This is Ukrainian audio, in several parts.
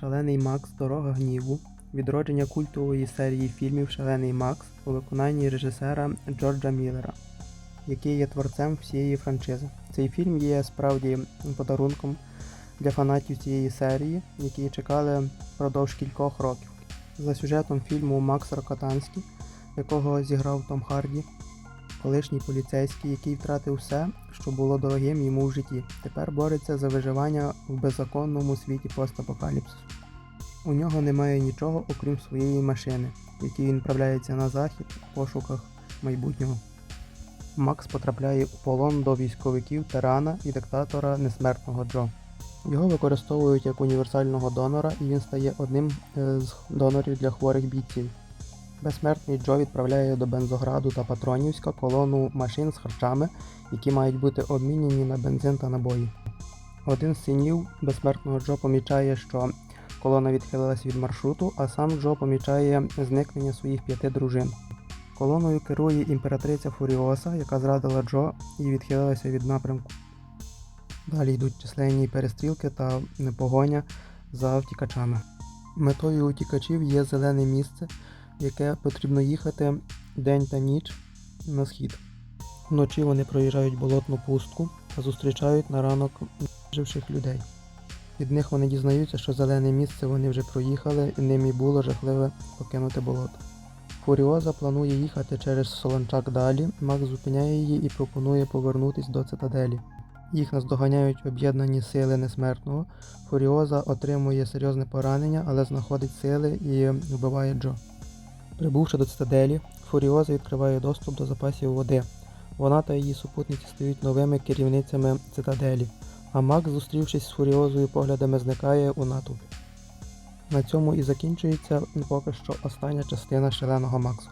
Шалений Макс Дорога гніву. Відродження культової серії фільмів Шалений Макс у виконанні режисера Джорджа Міллера, який є творцем всієї франшизи. Цей фільм є справді подарунком для фанатів цієї серії, які чекали впродовж кількох років. За сюжетом фільму Макс Рокотанський, якого зіграв Том Харді, колишній поліцейський, який втратив все, що було дорогим йому в житті. Тепер бореться за виживання в беззаконному світі постапокаліпсису. У нього немає нічого, окрім своєї машини, якій він направляється на захід в пошуках майбутнього. Макс потрапляє у полон до військовиків тирана і диктатора несмертного Джо. Його використовують як універсального донора, і він стає одним е, з донорів для хворих бійців. Безсмертний Джо відправляє до Бензограду та Патронівська колону машин з харчами, які мають бути обмінені на бензин та набої. Один з синів безсмертного Джо помічає, що колона відхилилась від маршруту, а сам Джо помічає зникнення своїх п'яти дружин. Колоною керує імператриця Фуріоса, яка зрадила Джо і відхилилася від напрямку. Далі йдуть численні перестрілки та погоня за втікачами. Метою утікачів є зелене місце, яке потрібно їхати день та ніч на схід. Вночі вони проїжджають болотну пустку та зустрічають на ранок живших людей. Від них вони дізнаються, що зелене місце вони вже проїхали, і ним і було жахливе покинути болото. Фуріоза планує їхати через Солончак далі, Макс зупиняє її і пропонує повернутись до цитаделі. Їх наздоганяють об'єднані сили несмертного. Фуріоза отримує серйозне поранення, але знаходить сили і вбиває Джо. Прибувши до цитаделі, Фуріоза відкриває доступ до запасів води. Вона та її супутниці стають новими керівницями цитаделі, а Макс, зустрівшись з Фуріозою, поглядами зникає у натовпі. На цьому і закінчується поки що остання частина шаленого Максу.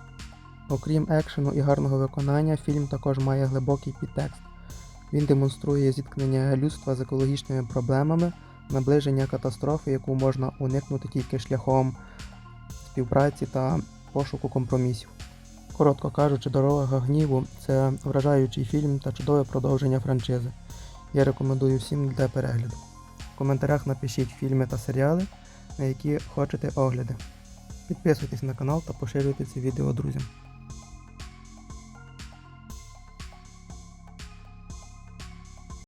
Окрім екшену і гарного виконання, фільм також має глибокий підтекст. Він демонструє зіткнення людства з екологічними проблемами, наближення катастрофи, яку можна уникнути тільки шляхом співпраці та пошуку компромісів. Коротко кажучи, дорога гніву це вражаючий фільм та чудове продовження франшизи. Я рекомендую всім для перегляду. В коментарях напишіть фільми та серіали, на які хочете огляди. Підписуйтесь на канал та поширюйте це відео друзям.